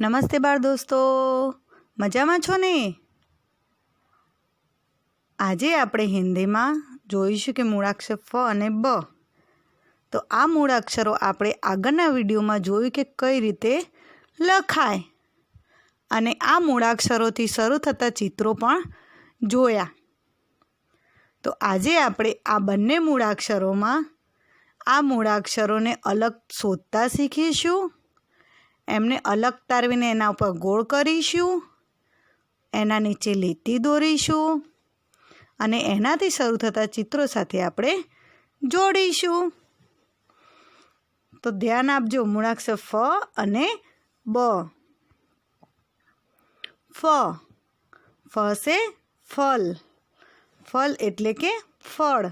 નમસ્તે બાળ દોસ્તો. મજામાં છો ને? આજે આપણે હિન્દીમાં જોઈશું કે મૂળાક્ષર ફ અને બ. તો આ મૂળાક્ષરો આપણે આગળના વિડીયોમાં જોયું કે કઈ રીતે લખાય. અને આ મૂળાક્ષરોથી શરૂ થતા ચિત્રો પણ જોયા. તો આજે આપણે આ બંને મૂળાક્ષરોમાં આ મૂળાક્ષરોને અલગ શોધતા શીખીશું. એમને અલગ તારવીને એના ઉપર ગોળ કરીશું, એના નીચે લીટી દોરીશું અને એનાથી શરૂ થતા ચિત્રો સાથે આપણે જોડીશું. તો ધ્યાન આપજો મૂળાક્ષર ફ અને બ. ફ. ફ છે ફલ. ફલ એટલે કે ફળ.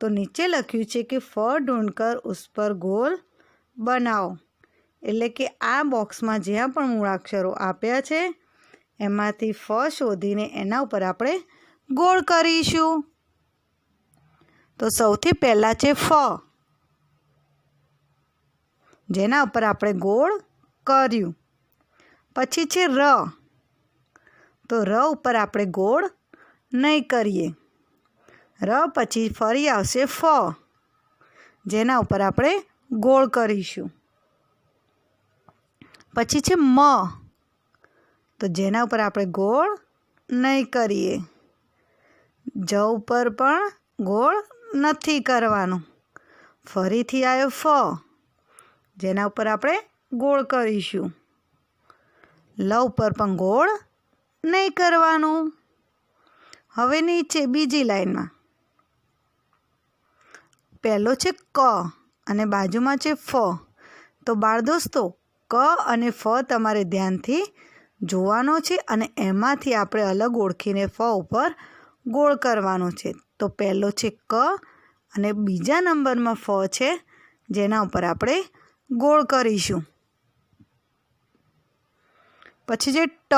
તો નીચે લખ્યું છે કે ફળ ઢૂંઢકર ઉસ પર ગોલ બનાવો. એટલે કે આ બોક્સમાં જ્યાં પણ મૂળાક્ષરો આપ્યા છે, એમાંથી ફ શોધીને એના ઉપર આપણે ગોળ કરીશું. તો સૌથી પહેલાં છે ફ. જેના ઉપર આપણે ગોળ કર્યું. પછી છે ર. તો ર ઉપર આપણે ગોળ નહીં કરીએ. ર પછી ફરી આવશે ફ, જેના ઉપર આપણે ગોળ કરીશું. પછી છે મ. તો જેના ઉપર આપણે ગોળ નહીં કરીએ. જ ઉપર પણ ગોળ નથી કરવાનું. ફરીથી આવ્યો ફ. જેના ઉપર આપણે ગોળ કરીશું. લ ઉપર પણ ગોળ નહીં કરવાનું. હવે નીચે બીજી લાઈનમાં. પહેલો છે ક અને બાજુમાં છે ફ. તો બાળ દોસ્તો ક અને ફ તમારે ધ્યાનથી જોવાનો છે અને એમાંથી આપણે અલગ ઓળખીને ફ ઉપર ગોળ કરવાનો છે. તો પહેલો છે ક અને બીજા નંબરમાં ફ છે, જેના ઉપર આપણે ગોળ કરીશું. પછી છે ટ.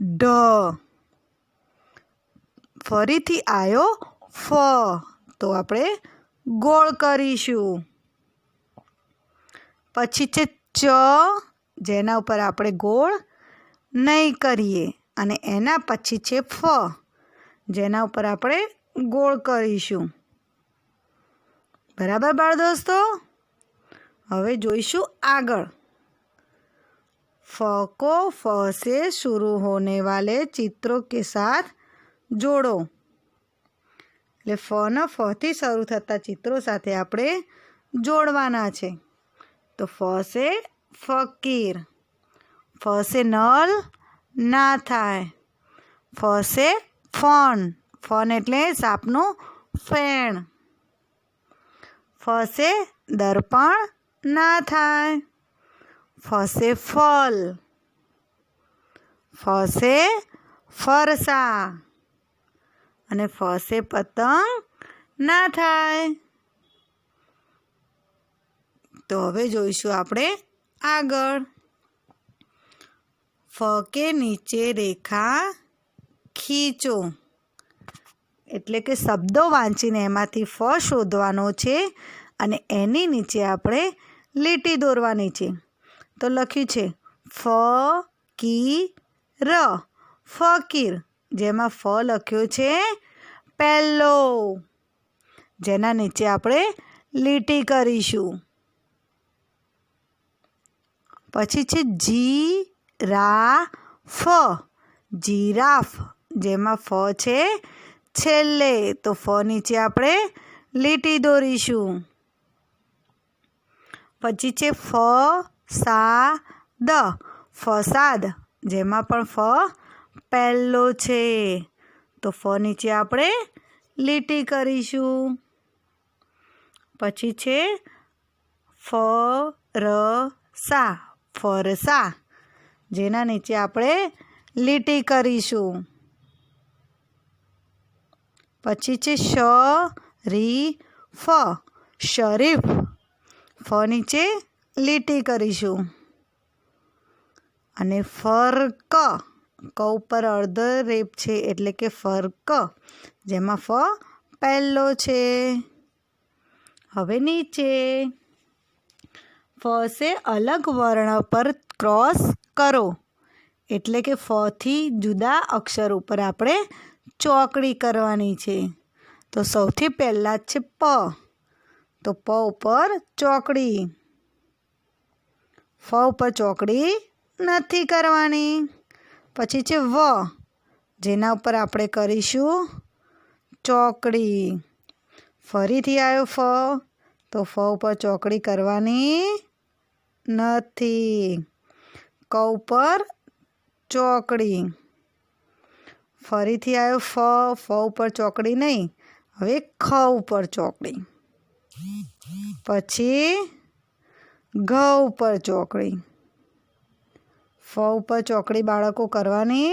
ઢ ફરીથી આવ્યો ફ. તો આપણે ગોળ કરીશું. પછી છે ચ જેના ઉપર આપણે ગોળ નહીં કરીએ અને એના પછી છે ફ જેના ઉપર આપણે ગોળ કરીશું બરાબર બાળ દોસ્તો હવે જોઈશું આગળ फ को फ से शुरू होने वाले चित्रों के साथ જોડો એટલે ફના ફથી શરૂ થતા ચિત્રો સાથે આપણે જોડવાના છે તો ફસે ફકીર. ફસે નલ ના થાય. ફસે ફોન. ફન એટલે સાપનું ફેણ. ફસે દર્પણ ના થાય. ફસે ફલ. ફસે ફરસા. અને ફસે પતંગ ના થાય. તો હવે જોઈશું આપણે આગળ. ફ કે નીચે રેખા ખીચો. એટલે કે શબ્દો વાંચીને એમાંથી ફ શોધવાનો છે અને એની નીચે આપણે લીટી દોરવાની છે. તો લખ્યું છે, ફ, કી, ર, ફકીર. જેમાં ફ લખ્યો છે, પહેલો. જેના નીચે આપણે લીટી કરીશું. પછી છે જી રા ફ જીરાફ, જેમાં ફ છે છેલ્લે. તો ફ નીચે આપણે લીટી દોરીશું. પછી છે ફ સા દ ફસાદ, જેમાં પણ ફ પહેલો છે. તો ફ નીચે આપણે લીટી કરીશું. પછી છે ફ ર સા ફરસા, જેના નીચે આપણે લીટી કરીશું. પછી છે શ, રી, ફ, શરીફ. ફ નીચે લીટી કરીશું. અને ફર્ક, ક ઉપર અર્ધ રેપ છે એટલે કે ફર્ક, જેમાં ફ પહેલો છે. હવે નીચે. ફ સે અલગ વર્ણ પર ક્રોસ કરો. એટલે કે ફથી જુદા અક્ષર ઉપર આપણે ચોકડી કરવાની છે. તો સૌથી પહેલાં છે પ. તો પ ઉપર ચોકડી. ફ ઉપર ચોકડી નથી કરવાની. પછી છે વ. જેના ઉપર આપણે કરીશું ચોકડી. ફરીથી આવ્યો ફ. તો ફ ઉપર ચોકડી કરવાની નથી. કૌ પર ચોકડી. ફરીથી આવ્યો ફ ફ ઉપર ચોકડી નહીં. હવે ખ ઉપર ચોકડી. પછી ઘ ઉપર ચોકડી. ફ ઉપર ચોકડી બાળકો કરવાની?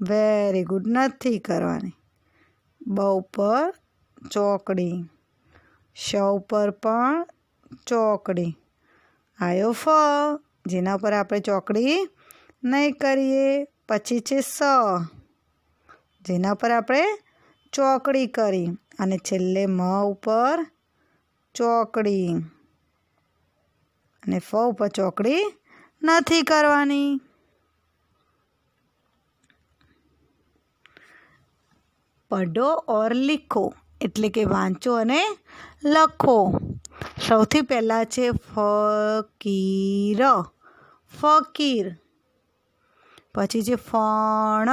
વેરી ગુડ, નથી કરવાની. બ ઉપર ચોકડી. શ ઉપર પણ ચોકડી. આવ્યો ફ જેના ઉપર આપણે ચોકડી નહીં કરીએ, પછી છે સ, જેના ઉપર આપણે ચોકડી કરી અને છેલ્લે મ ઉપર ચોકડી. અને ફ ઉપર ચોકડી નથી કરવાની. પઢો ઓર લીખો, એટલે કે વાંચો અને લખો. સૌથી પહેલાં છે ફકીર. ફકીર. પછી છે ફણ.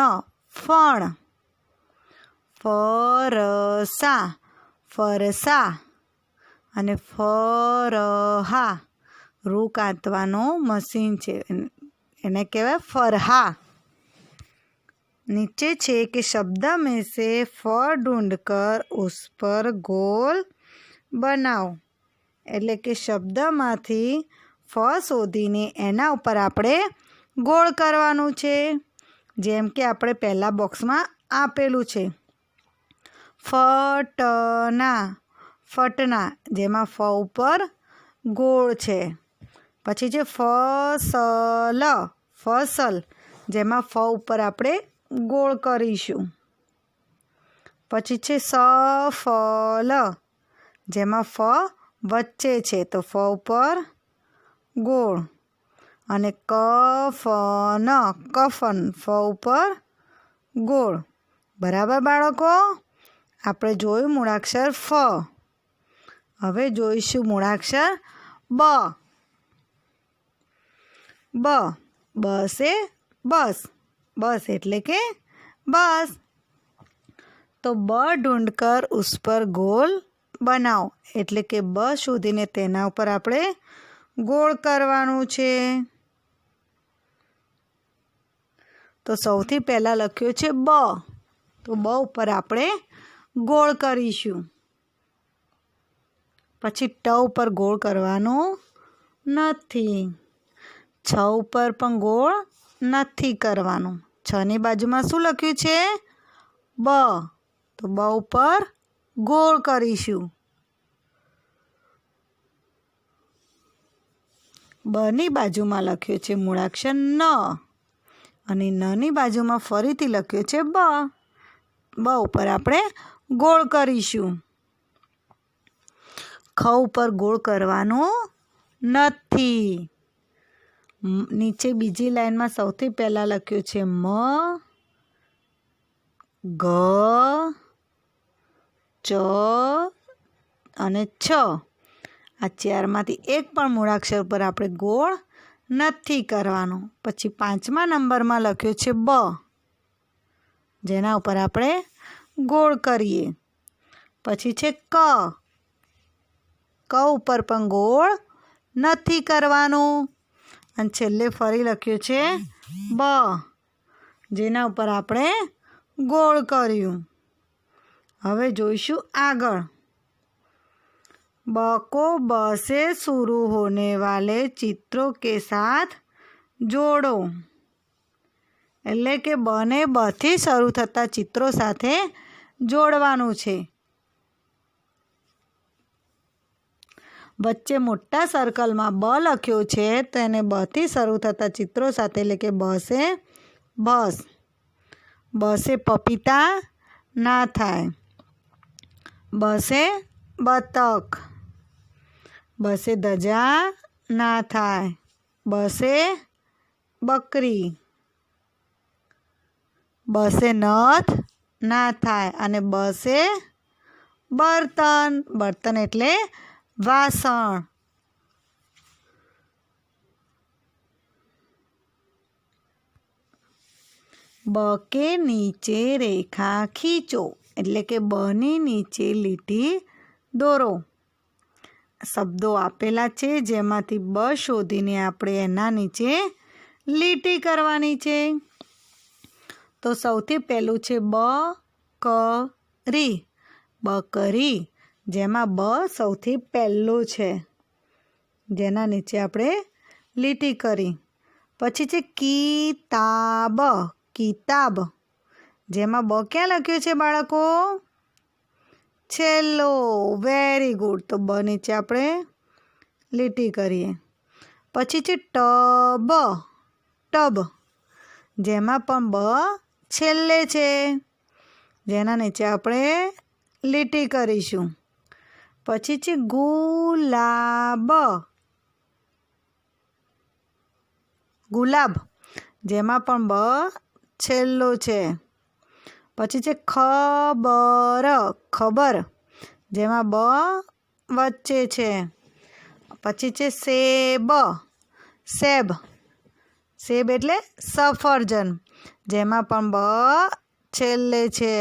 ફણ. ફરસા. ફરસા. અને ફરહા. રૂ કાંતવાનું મશીન છે. એને કહેવાય ફરહા. નીચે છે કે શબ્દ મેં સે ફ ઢૂંઢ કર ઉસ પર ગોલ બનાવો. એટલે કે શબ્દમાંથી ફ શોધીને એના ઉપર આપણે ગોળ કરવાનું છે. જેમ કે આપણે પહેલાં બોક્સમાં આપેલું છે. ફટના ફટના, જેમાં ફ ઉપર ગોળ છે. પછી છે ફસલ ફસલ, જેમાં ફ ઉપર આપણે ગોળ કરીશું. પછી છે સફલ, જેમાં ફ વચ્ચે છે. તો ફ ઉપર ગોળ અને કફન કફન, ફ ઉપર ગોળ. બરાબર બાળકો? આપણે જોયું મૂળાક્ષર ફ. હવે જોઈશું મૂળાક્ષર બ. બ. બસ એ બસ. બસ એટલે કે બસ. તો બ ઢૂંઢકર ઉસ પર ગોલ બનાવો. એટલે કે બ શોધીને તેના ઉપર આપણે ગોળ કરવાનું છે. તો સૌથી પહેલાં લખ્યું છે બ. તો બ ઉપર આપણે ગોળ કરીશું. પછી ટ ઉપર ગોળ કરવાનું નથી. છ ઉપર પણ ગોળ નથી કરવાનું. છની બાજુમાં શું લખ્યું છે? બ. તો બ ઉપર ગોળ કરીશું. બની બાજુમાં લખ્યું છે મૂળાક્ષર ન. અને નની બાજુમાં ફરીથી લખ્યું છે બ. બ ઉપર આપણે ગોળ કરીશું. ખ ઉપર ગોળ કરવાનું નથી. નીચે બીજી લાઈનમાં સૌથી પહેલાં લખ્યું છે મ, ગ, ચ અને છ. આ ચારમાંથી એક પણ મૂળાક્ષર પર આપણે ગોળ નથી કરવાનો. પછી પાંચમા નંબરમાં લખ્યો છે બ, જેના ઉપર આપણે ગોળ કરીએ. પછી છે ક ક ઉપર પણ ગોળ નથી કરવાનું. અને છેલ્લે ફરી લખ્યું છે બ, જેના ઉપર આપણે ગોળ કર્યું. હવે જોઈશું આગળ. બકો બસે शुरू होने वाले चित्रों के साथ જોડો એટલે કે બને બથી શરૂ થતા ચિત્રો સાથે જોડવાનું છે વચ્ચે મોટા સર્કલમાં બ લખ્યો છે તો એને બથી શરૂ થતા ચિત્રો સાથે એટલે કે બસે બસ બસે પપીતા ના થાય બસે બતક બસે ધજા ના થાય. બસે બકરી. બસે નથ ના થાય અને બસે બર્તન. બર્તન એટલે વાસણ. બ કે નીચે રેખા ખીચો. એટલે કે બની નીચે લીટી દોરો. શબ્દો આપેલા છે, જેમાંથી બ શોધીને આપણે એના નીચે લીટી કરવાની છે. તો સૌથી પહેલું છે બ ક રી બકરી જેમાં બ સૌથી પહેલું છે. જેના નીચે આપણે લીટી કરી. પછી છે કિતાબ કિતાબ. જેમાં બ ક્યાં લખ્યું છે બાળકો? છેલ્લો વેરી ગુડ તો બ નીચે આપણે લીટી કરીએ. પછી છે ટબ ટબ. જેમાં પણ બ છેલ્લે છે. જેના નીચે આપણે લીટી કરીશું. પછી છે ગુલાબ. ગુલાબ. જેમાં પણ બ છેલ્લો છે. પછી છે ખબર. ખબર? જેમાં બ વચ્ચે છે. પછી છે સેબ. સેબ. સેબ એટલે સફરજન. જેમાં પણ બ છેલ્લે છે.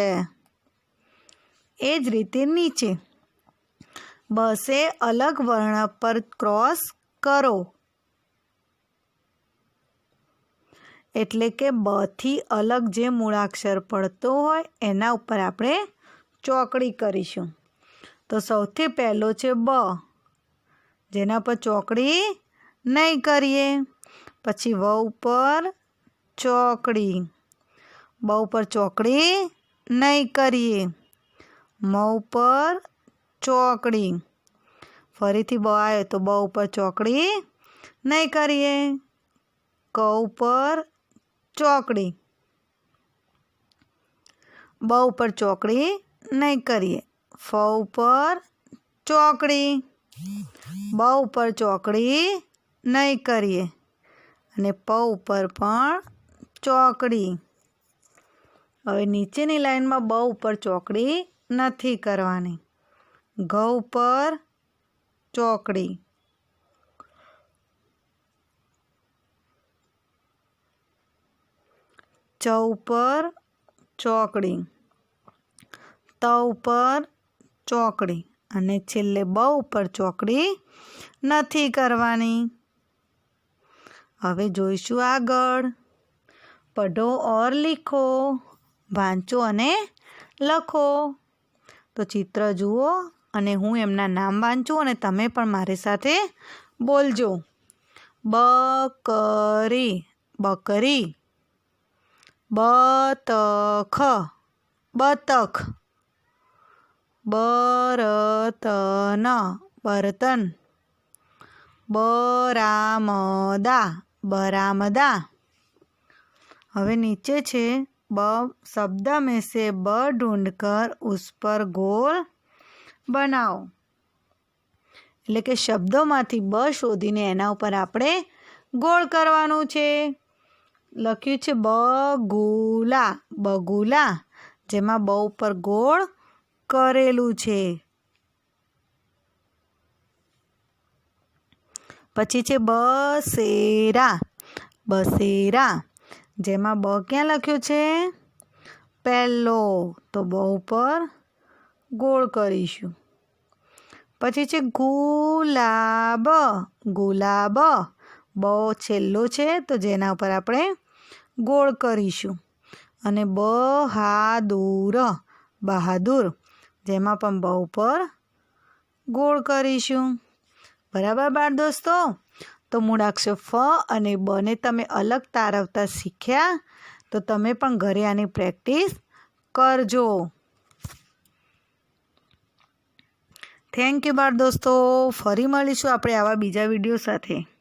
એ જ રીતે નીચે. બસે અલગ વર્ણ પર ક્રોસ કરો. એટલે કે બથી અલગ જે મૂળાક્ષર પડતો હોય, એના ઉપર આપણે ચોકડી કરીશું. તો સૌથી પહેલો છે બ, જેના પર ચોકડી નહીં કરીએ. પછી વ ઉપર ચોકડી, બ ઉપર ચોકડી નહીં કરીએ. મ ઉપર ચોકડી, ફરીથી બ આવે તો બ ઉપર ચોકડી નહીં કરીએ. ક ઉપર ચોકડી, બ ઉપર ચોકડી નહીં કરીએ. ફ ઉપર ચોકડી. બ ઉપર ચોકડી નહીં કરીએ. અને પ ઉપર પણ ચોકડી. હવે નીચેની લાઈનમાં બ ઉપર ચોકડી નથી કરવાની. ઘ ઉપર ચોકડી. ચ ઉપર ચોકડી. ત ઉપર ચોકડી અને છેલ્લે બ ઉપર ચોકડી નથી કરવાની. હવે જોઈશું આગળ. પઢો ઓર લીખો, વાંચો અને લખો. તો ચિત્ર જુઓ અને હું એમના નામ વાંચું અને તમે પણ મારી સાથે બોલજો. બકરી બકરી. બતખ બતખ. બરતન બર્તન. બરામદા બરામદા. હવે નીચે છે, બ શબ્દ મેંસે બ ઢૂંઢ કર ઉસ પર ગોળ બનાવો. એટલે કે શબ્દોમાંથી બ શોધીને એના ઉપર આપણે ગોળ કરવાનું છે. લખ્યું છે બગુલા બગુલા, જેમાં બ ઉપર ગોળ કરેલું છે. પછી છે બસેરા બસેરા. જેમાં બ ક્યાં લખ્યું છે? પહેલો, તો બ ઉપર ગોળ કરીશું. પછી છે ગુલાબ ગુલાબ. બ છેલ્લો છે, તો જેના ઉપર આપણે ગોળ કરીશું. અને બહાદુર બહાદુર. જેમાં પણ બહુ ઉપર ગોળ કરીશું. બરાબર, બાળ દોસ્તો? તો મૂળાક્ષર ફ અને બને તમે અલગ તારવતા શીખ્યા, તો તમે પણ ઘરે આની પ્રેક્ટિસ કરજો. થેન્ક યુ બાળ દોસ્તો. ફરી મળીશું આપણે આવા બીજા વીડિયો સાથે.